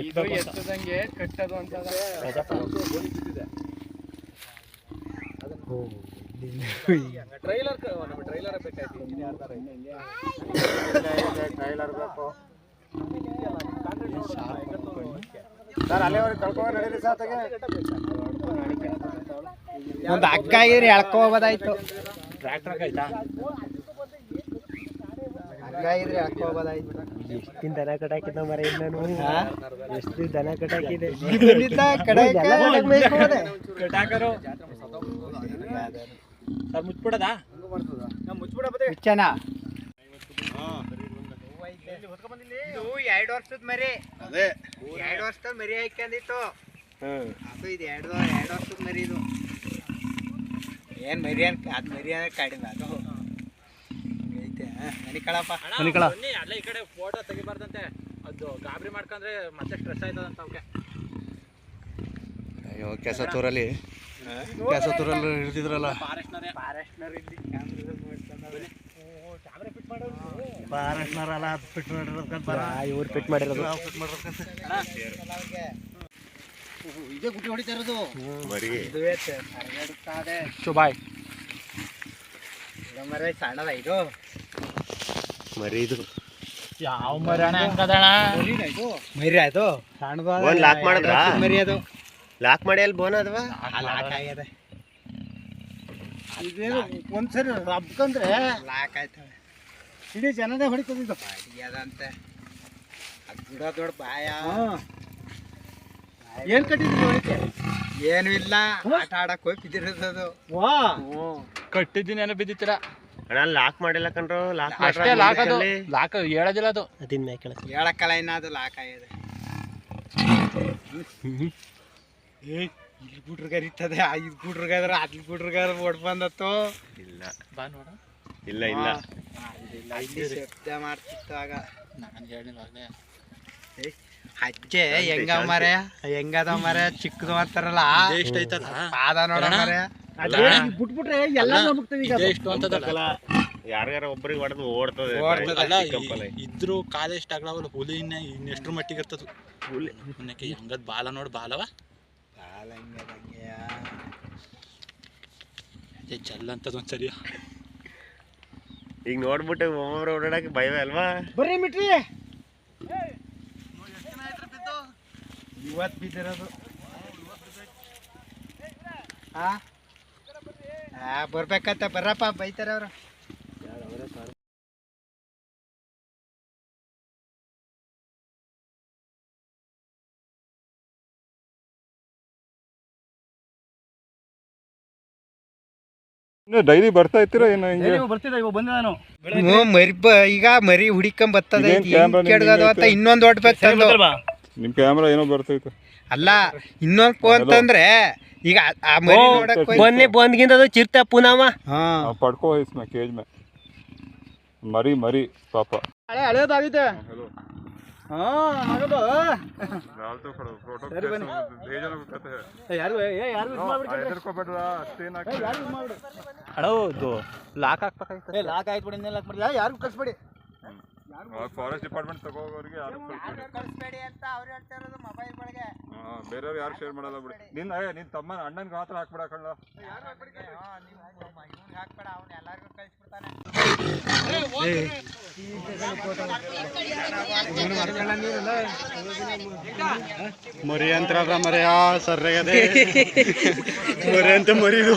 ಇದು ಎತ್ತದಂಗೆ ಕಟ್ಟದು ಅಂತ ಟ್ರೈಲರ್ ನಮಗೆ ಟ್ರೈಲರ್ ಬೇಕಾಯ್ತು ಟ್ರೈಲರ್ ಬೇಕು. ಸರ್ ಅಲ್ಲಿವರೆಗೆ ಕಳ್ಕೊಂಡು ನಡೀರಿ ಒಂದು ಅಕ್ಕ ಆಗಿದ್ರೆ ಎಳ್ಕೊ ಹೋಗೋದಾಯ್ತು. ಟ್ರ್ಯಾಕ್ಟರ್ ಆಯ್ತಾ ಹಗ್ಗ ಆಗಿದ್ರೆ ಎಳ್ಕೊ ಹೋಗೋದಾಯ್ತು? ಎಷ್ಟು ದನ ಕಟಾಕಿದ್ದ ಮರ ನಾನು ಎಷ್ಟು ದನ ಕಟಾಕಿದೆ ಸರ್ ಮುಚ್ಬಿಡದಾ? ಎರಡು ವರ್ಷದ ಮರಿ. ಅದೇ. ಎರಡು ವರ್ಷದ ಮರಿ ಹಾಕ್ಯಂದಿತ್ತು. ಅದು ಇದು ಎರಡು ಎರಡು ವರ್ಷದ ಮರಿ ಇದು. ಏನ್ ಮರಿ ಅನ್ ಅದ್ ಮರಿ ಅಂದ್ರೆ ಕಡಿಮೆ ಅದು. ಐತೆ ಮನಿ ಕಳಪ್ಪ ಬನ್ನಿ ಅಲ್ಲ ಈ ಕಡೆ ಫೋಟೋ ತೆಗಿಬಾರ್ದಂತೆ. ಅದು ಗಾಬರಿ ಮಾಡ್ಕೊಂಡ್ರೆ ಮತ್ತೆ ಸ್ಟ್ರೆಸ್ ಆಯ್ತದಂತ ಅವಕ್ಕೆ ಅಯ್ಯೋ ಕೆಸತೂರಲ್ಲಿ ಕೆಸತೂರಲ್ಲಿ ಹಿಡಿದಿದ್ರಲ್ಲ. ಫಾರೆಸ್ಟ್ನರಲ್ಲ ಫಿಟ್ ಮಾಡಿರೋದ್ಕಂತ ಇವ್ರು ಫಿಟ್ ಮಾಡಿರೋದು. ಇದೇ ಗುಟ್ಟಿ ಹೊಡಿತಾ ಇರೋದು? ಮರಿ ಇದುವೇ ಹರಗಾಡುತ್ತಾದೆ ಶುಭಾಯ್ ಮರ ಸಣ್ಣದ ಇದು. ಮರಿ ಇದು ಯಾವ ಮರಿ ಅಣ್ಣ ಮರಿ ಆಯ್ತು. ಸಣ್ಣದು ಲಾಕ್ ಮಾಡಿದ್ರಾ? ಮರಿ ಅದು ಲಾಕ್ ಮಾಡಿ ಅಲ್ಲಿ ಬೋನ್ ಅದ್ವಾ? ಲಾಕ್ ಆಗ್ಯದ ಇದೇನು ಒಂದ್ಸರಿ ರಬ್ಕಂದ್ರೆ ಲಾಕ್ ಆಯ್ತವೆ ಇಡೀ ಜನದೇ ಹೊಡಿತದಿದ್ದು ಅದಂತೆ. ಅದು ಬಿಡೋ ದೊಡ್ಡ ಬಾಯ. ಏನ್ ಕಟ್ಟಿದ್ರಿ ಹೊಡಿಕೆ? ಏನು ಇಲ್ಲ. ಆಟ ಆಡಕ್ ಹೋಗಿ ಬಿದ್ದಿರೋದು ಏನೋ ಬಿದ್ದಿತ್ತಿರ ಅಣ್ಣ ಲಾಕ್ ಮಾಡಿಲ್ಲ ಕಣ್ರು ಲಾಕ್ ಅಷ್ಟೇ ಲಾಕ್ ಅದು. ಲಾಕ್ ಹೇಳೋದಿಲ್ಲ ಅದು. ಅದಿನ ಕೆಳಗೆ ಹೇಳಕ್ಕಲ್ಲ ಇನ್ನ ಅದು ಲಾಕ್ ಆಗಿದೆ. ಏ ಇಲ್ಲಿ ಗುಡ್ರಗಾರ ಇರ್ತದೆ. ಐದು ಗುಡ್ರಗಾದ್ರ ಅಲ್ಲಿ ಗುಡ್ರಗಾರ ಓಡ್ ಬಂದತ್ತು. ಇಲ್ಲ. ಬಾ ನೋಡ. ಇಲ್ಲ ಇಲ್ಲ. ಇಲ್ಲಿ ಶಬ್ದ ಮಾಡ್ತಿತ್ತು ಆಗ. ನಾನು ಹೇಳಿಲ್ಲ ಅಜ್ಜೆ ಹೆಂಗ ಮರ ಹೆಂಗದ ಮರ ಚಿಕ್ಕದು ಅಂತಾರಲ್ಲ ಇಷ್ಟ ಐತಲ್ಲ? ಪಾದ ನೋಡ? ಮರ. ಬಿಟ್ಬಿಟ್ರೆ ಎಲ್ಲ ನಂಬ್ತದೆ ಈಗ ಇದೇ ಇಷ್ಟು ಅಂತದಲ್ಲ ಯಾರ್ಯಾರ ಒಬ್ಬರಿಗೆ ಹೊಡೆದು ಓಡ್ತದೆ. ಅಲ್ಲ. ಈ- ಇದ್ರು ಕಾಲ ಎಷ್ಟು ಆಗ್ಲಾವಲ್ಲ ಹುಲಿ ಇನ್ನ ಇನ್ನೆಷ್ಟ್ರ ಮಟ್ಟಿಗೆ ಇರ್ತದ. ಹುಲಿ. ಇನ್ನಕ್ಕೆ ಹಂಗದ್ ಬಾಲ ನೋಡ್ ಬಾಲವ. ಅದೇ ಜಲ್ ಅಂತದ ಒಂದ್ಸರಿ ಈಗ ನೋಡ್ಬಿಟ್ಟು ಒಬ್ಬೊಬ್ರು ಓಡಾಡಕ್ಕೆ ಭಯವೇ ಅಲ್ವಾ? ಬರ್ರಿ ಮಿಟ್ರಿ. ಇವತ್ತು ಬಿದ್ದಿರೋದು. ಹಾ ಹಾ ಬರ್ಬೇಕಂತ ಬರ್ರಪ್ಪ ಬೈತಾರೆ ಅವರು. ಡೈಲಿ ಬರ್ತಾ ಇರ್ತೀರಾ ಏನು ಹಿಂಗೆ? ಹ್ಞೂ ಮರಿ ಬ ಈಗ ಮರಿ ಹುಡಿಕೊಂಡ್ ಬರ್ತದೆ ಇದೇನ್ camera ನಿಮ್ಗೆ ಕೆಡ್ಗದು ಅಂತ ಇನ್ನೊಂದು ಹೊಡ್ಬೇಕು ತಂದು ನಿಮ್ ಕ್ಯಾಮ್ರಾ ಏನೋ ಬರ್ತೈತೆ ಅಲ್ಲ ಇನ್ನೊಂದು ಫೋನ್ ಅಂತಂದ್ರೆ ಈಗ ಆ- ಮರಿ ನೋಡಕ್ ಹೋಯ್ತು. ಮೊನ್ನೆ ಬಂದ್ಗಿಂದ ಅದು ಚಿರ್ತ ಪುನಾಮ. ಹಾ. ಇಸ್ನ ಕೇಜ್ ಮೇ ಮರಿ ಮರಿ ಪಾಪ. ಹಳೆ ಹಳೇದಾಗಿದೆ. ಹಾ ಹಾಗದು. ಯಾರು ಲಾಕ್ ಹಾಕ್ಬೇಕಾಯ್ತು ಲಾಕ್ ಆಯ್ತು ಬಿಡಿ ಲಾಕ್ ಮಾಡಿ ಯಾರು ಕಳ್ಸ್ಬೇಡಿ. ಫಾರೆಸ್ಟ್ ಡಿಪಾರ್ಟ್ಮೆಂಟ್ ತಗೋರಿಗೆ ಯಾರು ಕಳಿಸ್ಬೇಡಿ. ಅಂತ ಅವ್ರು ಹೇಳ್ತಾ ಇರೋದು ಮೊಬೈಲ್ಗಳಿಗೆ ಬೇರೆಯವ್ರು ಯಾರು ಶೇರ್ ಮಾಡಲ್ಲ ಬಿಡಿ. ನಿನ್ನ ಏ ನಿನ್ ತಮ್ಮ ಅಣ್ಣನ್ಗೆ ಮಾತ್ರ ಹಾಕ್ಬಿಡ ಕಣ್ಣ. ಹಾಕ್ಬೇಡ ಅವ್ನು ಎಲ್ಲರಿಗೂ ಕಳಿಸ್ಬಿಡ್ತಾನೆ ಮರಿ ಅಂತ ಮರಿ ಸರ್ ಮರಿ ಅಂತ ಮರಿದು